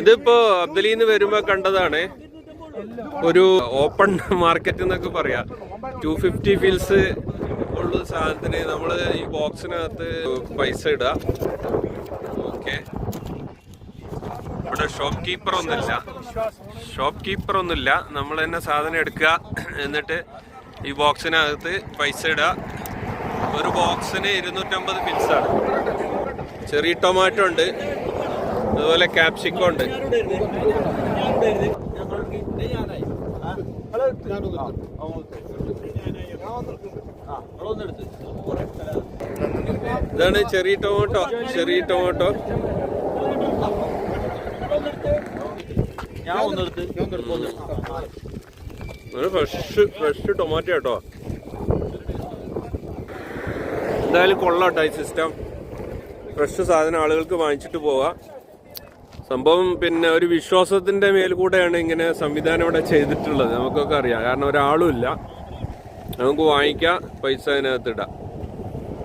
ഇതിപ്പോ അബ്ദലിന്ന് വരുമ്പോ കണ്ടതാണ് ഒരു ഓപ്പൺ മാർക്കറ്റ് എന്നൊക്കെ പറയാ. ടു ഫിഫ്റ്റി ഫീൽസ് ഉള്ള സാധനത്തിന് നമ്മൾ ഈ ബോക്സിനകത്ത് പൈസ ഇടാ. ഓക്കെ ഇവിടെ ഷോപ്പ് കീപ്പർ ഒന്നുമില്ല. ഷോപ്പ് കീപ്പർ ഒന്നുമില്ല. നമ്മൾ തന്നെ സാധനം എടുക്കുക. എന്നിട്ട് ഈ ബോക്സിനകത്ത് പൈസ ഇടാ. ഒരു ബോക്സിന് ഇരുന്നൂറ്റമ്പത് ഫിൽസാണ് ചെറിയ ടൊമാറ്റോ ഉണ്ട്. അതുപോലെ ക്യാപ്സിക്കോ ഉണ്ട്. ഇതാണ് ചെറിയ ടൊമാറ്റോ ചെറിയ ടൊമാറ്റോ. ഞാൻ ഒന്നെടുത്ത് ഫ്രഷ് ഫ്രഷ് ടൊമാറ്റോ കേട്ടോ എന്തായാലും കൊള്ളാട്ടോ ഈ സിസ്റ്റം ഫ്രഷ് സാധനം ആളുകൾക്ക് വാങ്ങിച്ചിട്ട് പോവാം. സംഭവം പിന്നെ ഒരു വിശ്വാസത്തിന്റെ മേൽ കൂടെയാണ് ഇങ്ങനെ സംവിധാനം ഇവിടെ ചെയ്തിട്ടുള്ളത്. നമുക്കൊക്കെ അറിയാം. കാരണം ഒരാളും ഇല്ല. നമുക്ക് വാങ്ങിക്കാം പൈസ അതിനകത്ത് ഇടാം.